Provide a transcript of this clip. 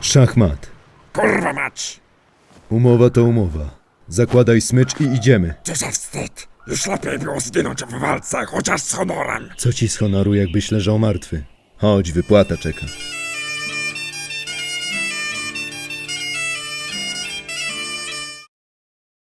Szachmat. Kurwa mać! Umowa to umowa. Zakładaj smycz i idziemy. Co za wstyd! Już lepiej było zginąć w walce, chociaż z honorem. Co ci z honoru, jakbyś leżał martwy? Chodź, wypłata czeka.